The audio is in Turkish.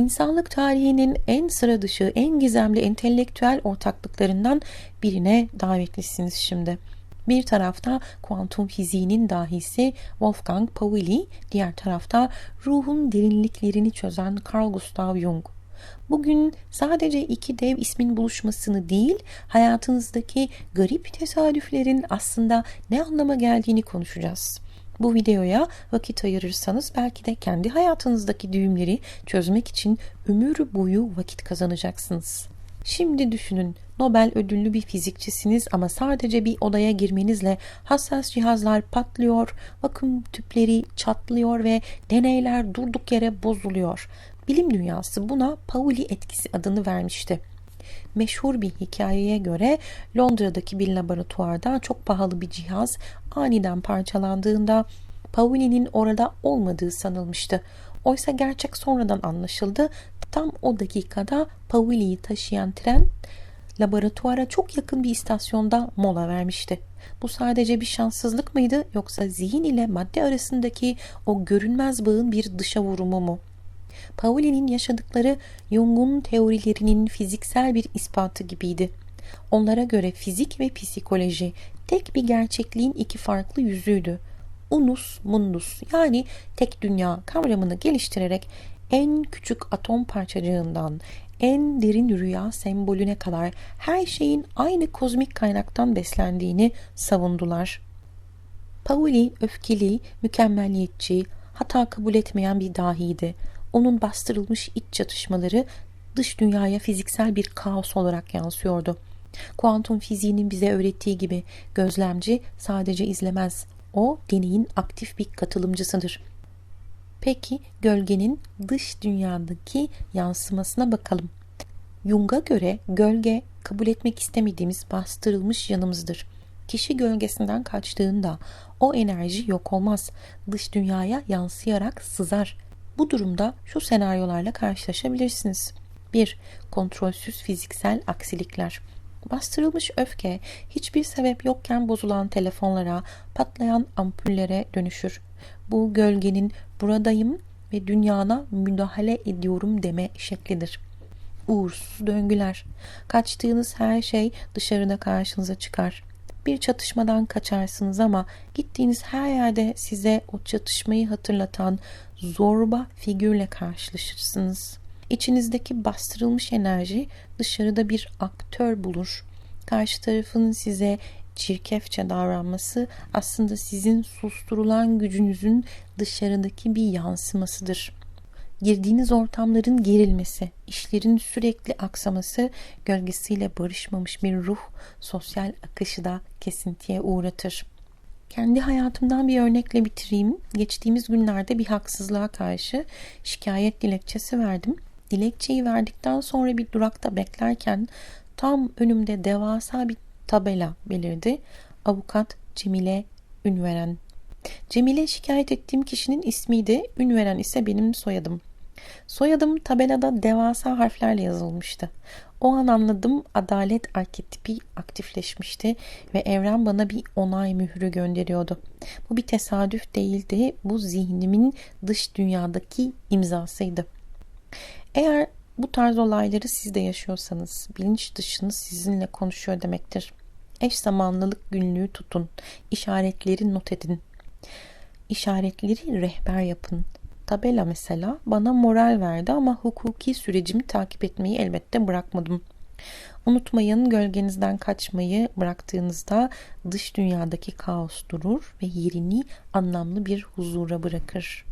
İnsanlık tarihinin en sıra dışı, en gizemli entelektüel ortaklıklarından birine davetlisiniz şimdi. Bir tarafta kuantum fiziğinin dahisi Wolfgang Pauli, diğer tarafta ruhun derinliklerini çözen Carl Gustav Jung. Bugün sadece iki dev ismin buluşmasını değil, hayatınızdaki garip tesadüflerin aslında ne anlama geldiğini konuşacağız. Bu videoya vakit ayırırsanız belki de kendi hayatınızdaki düğümleri çözmek için ömür boyu vakit kazanacaksınız. Şimdi düşünün Nobel ödüllü bir fizikçisiniz ama sadece bir odaya girmenizle hassas cihazlar patlıyor, vakum tüpleri çatlıyor ve deneyler durduk yere bozuluyor. Bilim dünyası buna Pauli etkisi adını vermişti. Meşhur bir hikayeye göre Londra'daki bir laboratuvarda çok pahalı bir cihaz aniden parçalandığında Pauli'nin orada olmadığı sanılmıştı. Oysa gerçek sonradan anlaşıldı. Tam o dakikada Pauli'yi taşıyan tren laboratuvara çok yakın bir istasyonda mola vermişti. Bu sadece bir şanssızlık mıydı yoksa zihin ile madde arasındaki o görünmez bağın bir dışa vurumu mu? Pauli'nin yaşadıkları Jung'un teorilerinin fiziksel bir ispatı gibiydi. Onlara göre fizik ve psikoloji tek bir gerçekliğin iki farklı yüzüydü. Unus mundus yani tek dünya kavramını geliştirerek en küçük atom parçacığından en derin rüya sembolüne kadar her şeyin aynı kozmik kaynaktan beslendiğini savundular. Pauli öfkeli, mükemmelliyetçi, hata kabul etmeyen bir dahiydi. Onun bastırılmış iç çatışmaları dış dünyaya fiziksel bir kaos olarak yansıyordu. Kuantum fiziğinin bize öğrettiği gibi gözlemci sadece izlemez. O deneyin aktif bir katılımcısıdır. Peki gölgenin dış dünyadaki yansımasına bakalım. Jung'a göre gölge kabul etmek istemediğimiz bastırılmış yanımızdır. Kişi gölgesinden kaçtığında o enerji yok olmaz. Dış dünyaya yansıyarak sızar. Bu durumda şu senaryolarla karşılaşabilirsiniz. 1. Kontrolsüz fiziksel aksilikler. Bastırılmış öfke hiçbir sebep yokken bozulan telefonlara, patlayan ampullere dönüşür. Bu gölgenin buradayım ve dünyana müdahale ediyorum deme şeklidir. Uğursuz döngüler. Kaçtığınız her şey dışarıda karşınıza çıkar. Bir çatışmadan kaçarsınız ama gittiğiniz her yerde size o çatışmayı hatırlatan zorba figürle karşılaşırsınız. İçinizdeki bastırılmış enerji dışarıda bir aktör bulur. Karşı tarafın size çirkefçe davranması aslında sizin susturulan gücünüzün dışarıdaki bir yansımasıdır. Girdiğiniz ortamların gerilmesi, işlerin sürekli aksaması, gölgesiyle barışmamış bir ruh sosyal akışı da kesintiye uğratır. Kendi hayatımdan bir örnekle bitireyim. Geçtiğimiz günlerde bir haksızlığa karşı şikayet dilekçesi verdim. Dilekçeyi verdikten sonra bir durakta beklerken tam önümde devasa bir tabela belirdi. Avukat Cemile Ünveren. Cemile şikayet ettiğim kişinin ismiydi. Ünveren ise benim soyadım. Soyadım tabelada devasa harflerle yazılmıştı. O an anladım adalet arketipi aktifleşmişti ve evren bana bir onay mührü gönderiyordu. Bu bir tesadüf değildi. Bu zihnimin dış dünyadaki imzasıydı. Eğer bu tarz olayları siz de yaşıyorsanız bilinç dışınız sizinle konuşuyor demektir. Eş zamanlılık günlüğü tutun. İşaretleri not edin. İşaretleri rehber yapın. Tabela mesela bana moral verdi ama hukuki sürecimi takip etmeyi elbette bırakmadım. Unutmayın gölgenizden kaçmayı bıraktığınızda dış dünyadaki kaos durur ve yerini anlamlı bir huzura bırakır.